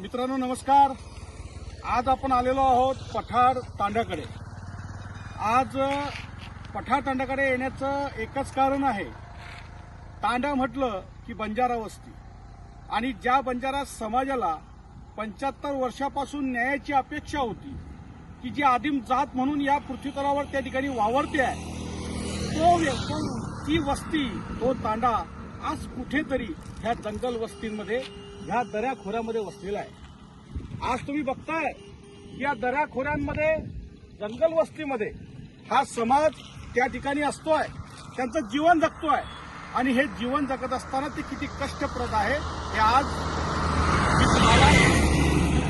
मित्रांनो नमस्कार. आज आपण आलेलो आहोत पठार तांड्याकडे. आज पठार तांड्याकडे येण्याचं एकच कारण आहे. तांडा म्हटलं की बंजारा वस्ती. आणि ज्या बंजारा समाजाला पंच्याहत्तर वर्षापासून न्यायाची अपेक्षा होती की जी आदिम जात म्हणून या पृथ्वीतलावर त्या ठिकाणी वावरते आहे तो- ती वस्ती तो तांडा आज कुठेतरी ह्या जंगल वस्तींमध्ये ह्या दऱ्याखोऱ्यामध्ये वसलेला आहे. आज तुम्ही बघताय या दऱ्याखोऱ्यांमध्ये जंगलवस्तीमध्ये जंगल वस्तीमध्ये हा समाज त्या ठिकाणी असतोय. त्यांचं जीवन जगतोय. आणि हे जीवन जगत असताना ते किती कष्टप्रद आहे हे आज मी तुम्हाला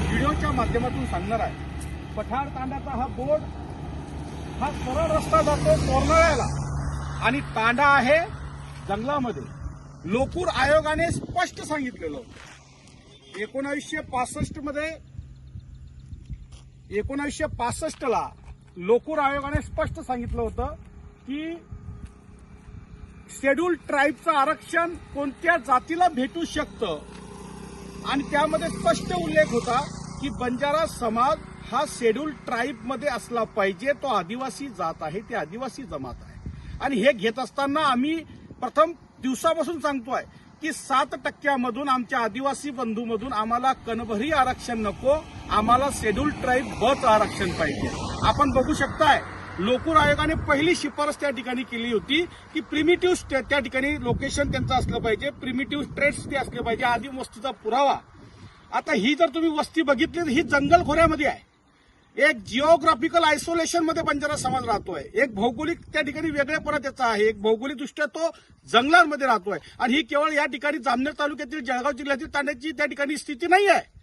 व्हिडिओच्या माध्यमातून सांगणार आहे. पठार तांड्याचा हा बोर्ड हा सरळ रस्ता जातो तोरणाळ्याला आणि तांडा आहे जंगलामध्ये. लोकूर आयोगाने स्पष्ट सांगितलेलं होतं. एकोणावीसशे पासष्टमध्ये एकोणावीसशे पासष्ट ला लोकूर आयोगाने स्पष्ट सांगितलं होतं की शेड्यूल ट्राईबचं आरक्षण कोणत्या जातीला भेटू शकतं? आणि त्यामध्ये स्पष्ट उल्लेख होता की बंजारा समाज हा शेड्यूल ट्राईबमध्ये असला पाहिजे तो आदिवासी जात आहे ती आदिवासी जमात आहे. आणि हे घेत असताना आम्ही प्रथम दिवसापासून सांगतोय की सात टक्क्यामधून आमच्या आदिवासी बंधूमधून आम्हाला कणभरी आरक्षण नको आम्हाला शेड्यूल ट्राईब बच आरक्षण पाहिजे. आपण बघू शकताय लोकूर आयोगाने पहिली शिफारस त्या ठिकाणी केली होती की प्रिमिटिव्ह त्या ठिकाणी लोकेशन त्यांचं असलं पाहिजे प्रिमिटिव्ह ट्रेड्स ते असले पाहिजे आदिम वस्तूचा पुरावा. आता ही जर तुम्ही वस्ती बघितली तर ही जंगल खोऱ्यामध्ये आहे. एक जिओग्राफिकल आयसोलेशनमध्ये बंजारा समाज राहतोय. एक भौगोलिक त्या ठिकाणी वेगळेपणा त्याचा आहे. एक भौगोलिक दृष्ट्या तो जंगलांमध्ये राहतोय. आणि ही केवळ या ठिकाणी जामनेर तालुक्यातील जळगाव जिल्ह्यातील तांड्याची त्या ठिकाणी स्थिती नाही आहे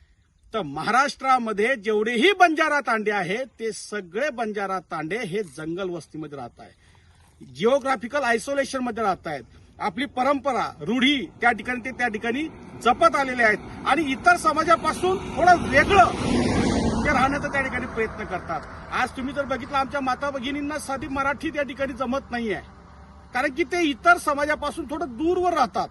तर महाराष्ट्रामध्ये जेवढेही बंजारा तांडे आहेत ते सगळे बंजारा तांडे हे जंगल वस्तीमध्ये राहत आहे जिओग्राफिकल आयसोलेशनमध्ये राहत आहेत. आपली परंपरा रूढी त्या ठिकाणी ते त्या ठिकाणी जपत आलेले आहेत. आणि इतर समाजापासून थोडं वेगळं ते राहण्याचा त्या ठिकाणी प्रयत्न करतात. आज तुम्ही जर बघितलं आमच्या माता भगिनींना साधी मराठी त्या ठिकाणी जमत नाही आहे कारण की ते इतर समाजापासून थोडं दूरवर राहतात.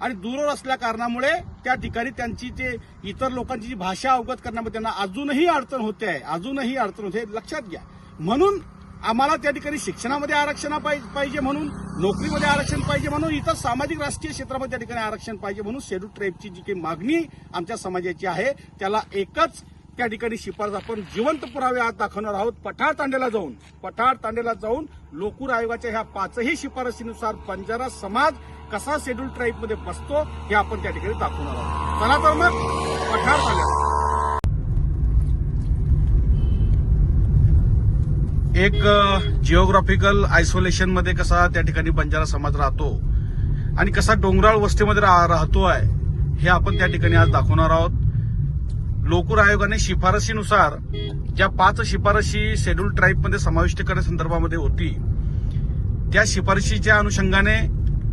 आणि दूरवर असल्या कारणामुळे त्या ठिकाणी त्यांची जे इतर लोकांची जी भाषा अवगत करण्यामध्ये त्यांना अजूनही अडचण होते आहे. अजूनही अडचण होते. लक्षात घ्या. म्हणून आम्हाला त्या ठिकाणी शिक्षणामध्ये आरक्षण पाहि- पाहिजे म्हणून नोकरीमध्ये आरक्षण पाहिजे म्हणून इतर सामाजिक राष्ट्रीय क्षेत्रामध्ये त्या ठिकाणी आरक्षण पाहिजे म्हणून शेड्यूल ट्राईबची जी काही मागणी आमच्या समाजाची आहे त्याला एकच त्या ठिकाणी शिफारस आपण जिवंत पुरावे आज दाखवणार आहोत. पठार तांड्याला जाऊन पठार तांड्याला जाऊन लोकूर आयोगाच्या ह्या पाचही शिफारसीनुसार बंजारा समाज कसा शेड्यूल ट्राईबमध्ये बसतो हे आपण त्या ठिकाणी दाखवणार आहोत. चला तर मग पठार तांड्याला एक जिओग्राफिकल आयसोलेशनमध्ये कसा त्या ठिकाणी बंजारा समाज राहतो आणि कसा डोंगराळ वस्तीमध्ये रा- राहतो आहे हे आपण त्या ठिकाणी आज दाखवणार आहोत. लोकूर आयोगाने शिफारसीनुसार ज्या पाच शिफारशी शेड्यूल ट्राईबमध्ये समाविष्ट करण्यासंदर्भामध्ये होती त्या शिफारशीच्या अनुषंगाने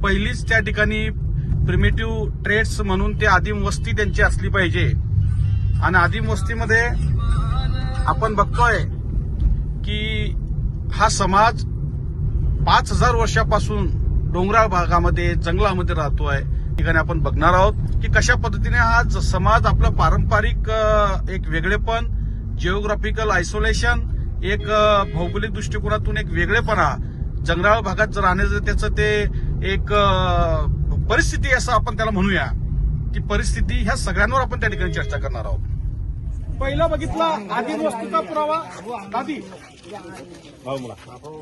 पहिलीच त्या ठिकाणी प्रिमेटिव्ह ट्रेड्स म्हणून ते आदिम वस्ती त्यांची असली पाहिजे. आणि आदिम वस्तीमध्ये आपण बघतोय की हा समाज पाच हजार वर्षापासून डोंगराळ भागामध्ये जंगलामध्ये राहतो आहे ठिकाणी आपण बघणार आहोत की कशा पद्धतीने हा समाज आपलं पारंपरिक एक वेगळेपण जिओग्राफिकल आयसोलेशन एक भौगोलिक दृष्टिकोनातून एक वेगळेपणा जंगलाळ भागात जर राहण्याचं त्याचं ते एक परिस्थिती असं आपण त्याला म्हणूया ती परिस्थिती ह्या सगळ्यांवर आपण त्या ठिकाणी चर्चा करणार आहोत. पहिला बघितला आदिम वस्तूचा पुरावा. दादी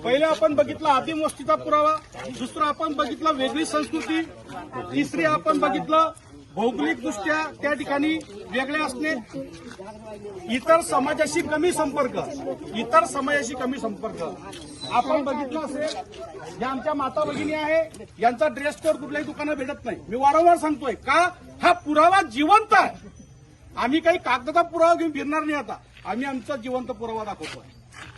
पहिलं आपण बघितला आदिम वस्तीचा पुरावा दुसरा आपण बघितला वेगळी संस्कृती तिसरी आपण बघितलं भौगोलिक दृष्ट्या त्या ठिकाणी वेगळे असणे. इतर समाजाशी कमी संपर्क इतर समाजाशी कमी संपर्क. आपण बघितलं असेल या आमच्या माता भगिनी आहे यांचा ड्रेस कोड कुठल्याही दुकानात भेटत नाही. मी वारंवार सांगतोय का हा पुरावा जिवंत आहे? आम्ही काही कागदाचा पुरावा घेऊन फिरणार नाही आता. आम्ही आमचा जिवंत पुरावा दाखवतोय.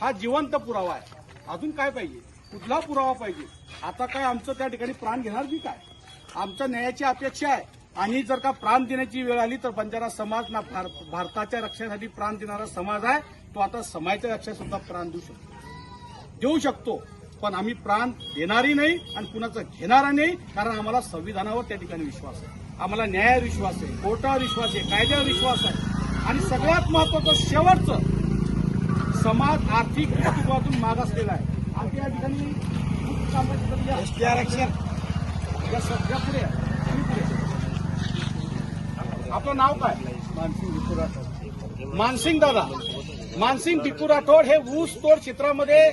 हा जिवंत पुरावा आहे. अजून काय पाहिजे? कुठला पुरावा पाहिजे? आता काय आमचं त्या ठिकाणी प्राण घेणार की काय? आमच्या न्यायाची अपेक्षा आहे. आणि जर का प्राण देण्याची वेळ आली तर बंजारा समाज ना भार- भारताच्या रक्षणासाठी प्राण देणारा समाज आहे. तो आता समाजाच्या रक्षासुद्धा प्राण देऊ शकतो. देऊ शकतो. पण आम्ही प्राण देणारही नाही आणि कुणाचं घेणारा नाही कारण आम्हाला संविधानावर त्या ठिकाणी विश्वास आहे. आम्हाला न्यायावर विश्वास आहे कोर्टावर विश्वास आहे कायद्यावर विश्वास आहे आणि सगळ्यात महत्वाचं शेवटचं समाज आर्थिक दृष्टिकोनातून मागासलेला आहे आणि या ठिकाणी खूप कामाची गरज आहे. एसटी आरक्षण या सगळ्या पुढे आहे. तुम्ही पुढे. आपलं नाव काय मानसिंग विपुराट मानसिंग दादा मानसिंग टिकू राठोड हे ऊस तोड क्षेत्रामध्ये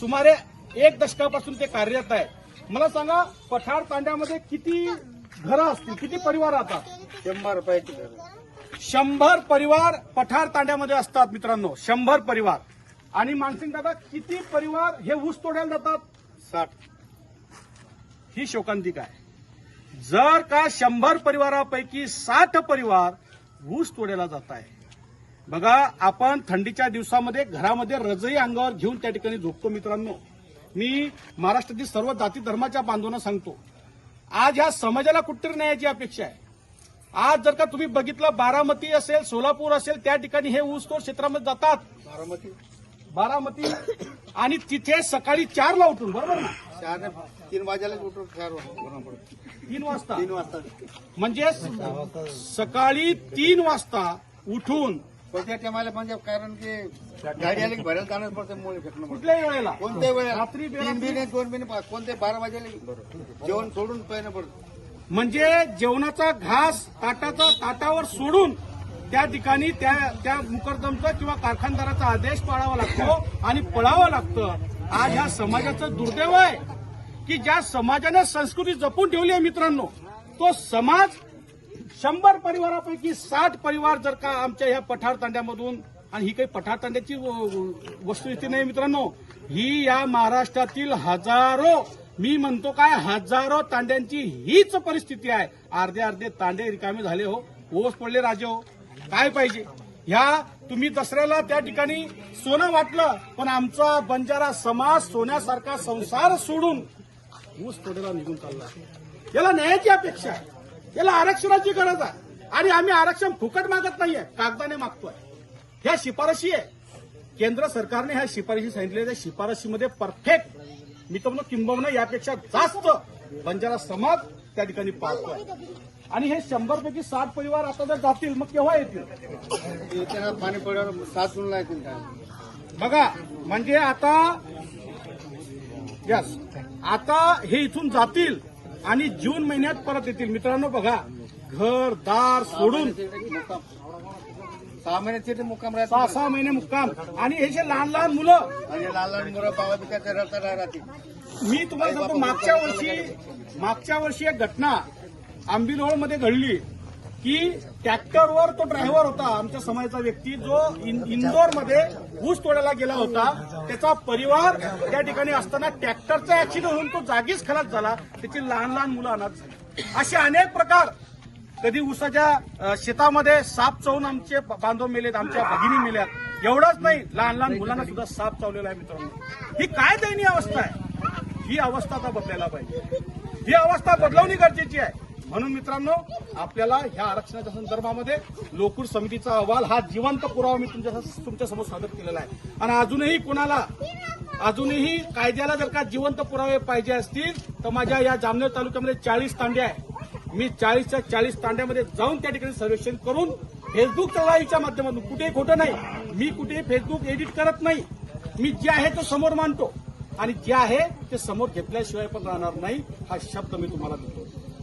सुमारे एक दशकापासून ते कार्यरत आहे मला सांगा पठार तांड्यामध्ये किती घरं असतील किती परिवार राहतात? शंभर रुपयाची घर. शंभर परिवार पठार तांड्यामध्ये असतात मित्रांनो शंभर परिवार. आणि मानसिंग दादा किती परिवार हे ऊस तोडायला जातात? साठ. ही शोकांतिका आहे. जर का शंभर परिवारापैकी साठ परिवार ऊस तोडायला जात आहे बघा आपण थंडीच्या दिवसामध्ये घरामध्ये रजई अंगावर घेऊन त्या ठिकाणी झोपतो मित्रांनो. मी महाराष्ट्रातील सर्व जाती धर्माच्या बांधवांना सांगतो आज ह्या समाजाला कुठतरी न्यायाची अपेक्षा आहे. आज जर का तुम्ही बघितलं बारामती असेल सोलापूर असेल त्या ठिकाणी हे ऊस तोड क्षेत्रामध्ये जातात. बारामती? बारामती. आणि तिथे सकाळी चारला उठून बरोबर ना? चार ने तीन वाजायला उठून चार तीन वाजता. तीन वाजता. म्हणजे सकाळी तीन वाजता उठून कोणत्या टायमाला म्हणजे कारण की गाडी आली की भरायला जाणंच पडतं मुळे फेकणं पडतं. कुठल्याही वेळेला. कोणत्याही वेळेला. रात्री तीन बेरात्री- बिने दोन बिने पाच कोणते बारा वाजायला जेवण सोडून पहिलं पडतं. म्हणजे जेवणाचा घास ताटाचा ताटावर सोडून त्या ठिकाणी त्या त्या मुकरदमचा किंवा कारखानदाराचा आदेश पाळावा लागतो आणि पळावं लागतं. आज ह्या समाजाचं दुर्दैव आहे की ज्या समाजाने संस्कृती जपून ठेवली आहे मित्रांनो तो समाज शंभर परिवारापैकी साठ परिवार जर का आमच्या ह्या पठार तांड्यामधून आणि ही काही पठार तांड्याची व- वस्तुस्थिती नाही मित्रांनो ही या महाराष्ट्रातील हजारो मी म्हणतो काय हजारो तांड्यांची हीच परिस्थिती आहे. अर्धे अर्धे तांडे रिकामे झाले हो ओस पडले राजे हो. काय पाहिजे? ह्या तुम्ही दसऱ्याला त्या ठिकाणी सोनं वाटलं पण आमचा बंजारा समाज सोन्यासारखा संसार सोडून ऊस तोडेला निघून चालला. याला न्यायाची अपेक्षा आहे. याला आरक्षणाची गरज आहे. आणि आम्ही आरक्षण फुकट मागत नाहीये कागदाने मागतोय. ह्या शिफारशी आहे. केंद्र सरकारने ह्या शिफारशी सांगितलेल्या त्या शिफारशीमध्ये परफेक्ट मी तर म्हणतो किंबहुना यापेक्षा जास्त बंजारा समाज त्या ठिकाणी पाळतोय आणि हे शंभर पैकी साठ परिवार आता जर जातील मग केव्हा येतील? पाणी पडल्यावर सात जूनला येतील काय? बघा म्हणजे आता यस आता हे इथून जातील. आणि जून महिन्यात परत येतील. मित्रांनो बघा घर दार सोडून सहा महिन्याचे ते मुक्काम सहा राहतात सहा महिने मुक्काम. आणि हे जे लहान लहान मुलं आणि लहान लहान मुलं बाबा बिकाचे रस्ता राहतील. मी तुम्हाला सांगतो मागच्या वर्षी मागच्या वर्षी एक घटना आंबिलहोळमध्ये घडली. की ट्रॅक्टरवर तो ड्रायव्हर होता आमच्या समाजाचा व्यक्ती जो इन- इंदोरमध्ये ऊस तोडायला गेला होता त्याचा परिवार त्या ठिकाणी असताना ट्रॅक्टरचा ऍक्सिडेंट होऊन तो जागीच खलास झाला. त्याची लहान लहान मुलं अनाथ झाली. असे अनेक प्रकार कधी ऊसाच्या शेतामध्ये साप चावून आमचे बांधव मेलेत आमच्या भगिनी मेल्यात. एवढंच नाही लहान लहान मुलांना सुद्धा साप चावलेला आहे मित्रांनो. ही काय दयनीय अवस्था आहे? ही अवस्था आता बदलायला पाहिजे. ही अवस्था बदलवणी गरजेची आहे. म्हणून मित्रांनो आपल्याला ह्या आरक्षणाच्या संदर्भामध्ये लोकूर समितीचा अहवाल हा जिवंत पुरावा मी तुमच्या तुमच्यासमोर सादर केलेला आहे. आणि अजूनही कुणाला अजूनही कायद्याला जर का जिवंत पुरावे पाहिजे असतील तर माझ्या या जामनेर तालुक्यामध्ये चाळीस तांडे आहे मी चाळीसच्या चाळीस तांड्यामध्ये जाऊन त्या ठिकाणी सर्वेक्षण करून फेसबुक लाईव्हच्या माध्यमातून कुठेही खोटं नाही मी कुठेही फेसबुक एडिट करत नाही. मी जे आहे तो समोर मांडतो. आणि जे आहे ते समोर घेतल्याशिवाय पण राहणार नाही हा शब्द मी तुम्हाला देतो.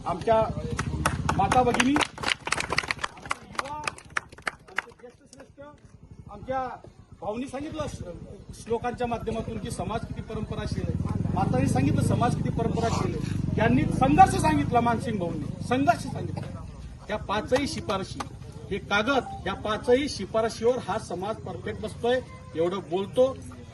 आमच्या माता भगिनी युवा, आमचे आमच्या भाऊनी सांगितलं श्लोकांच्या माध्यमातून की समाज किती परंपराशील आहे. मातांनी सांगितलं समाज किती परंपराशील आहे. यांनी संघर्ष सांगितला मानसिंग भाऊंनी. संघर्ष सांगितला. त्या पाचही शिफारशी हे कागद या पाचही शिफारशीवर हा समाज परफेक्ट बसतोय एवढं बोलतो.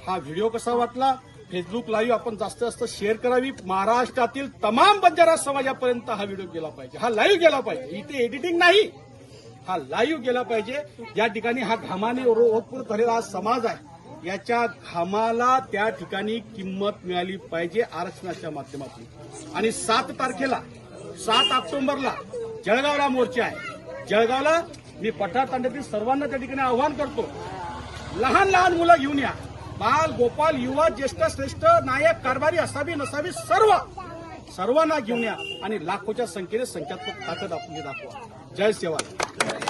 हा व्हिडिओ कसा वाटला? फेसबुक लाईव्ह आपण जास्तीत जास्त शेअर करावी. महाराष्ट्रातील तमाम बंजारा समाजापर्यंत हा व्हिडिओ गेला पाहिजे. हा लाईव्ह गेला पाहिजे. इथे एडिटिंग नाही. हा लाईव्ह गेला पाहिजे. या ठिकाणी हा घामाने ओतपूर झालेला हा समाज आहे. याच्या घामाला त्या ठिकाणी किंमत मिळाली पाहिजे आरक्षणाच्या माध्यमातून. आणि सात तारखेला सात ऑक्टोबरला जळगावला मोर्चा आहे. जळगावला मी पठार तांड्यातील सर्वांना त्या ठिकाणी आव्हान करतो. लहान लहान मुलं घेऊन या. बाल गोपाल युवा ज्येष्ठ श्रेष्ठ नायक कारभारी असावी नसावी सर्व सर्वांना घेऊन या आणि लाखोच्या संख्येने संख्यात्मक ताकद आपली दाखवा. जय सेवा.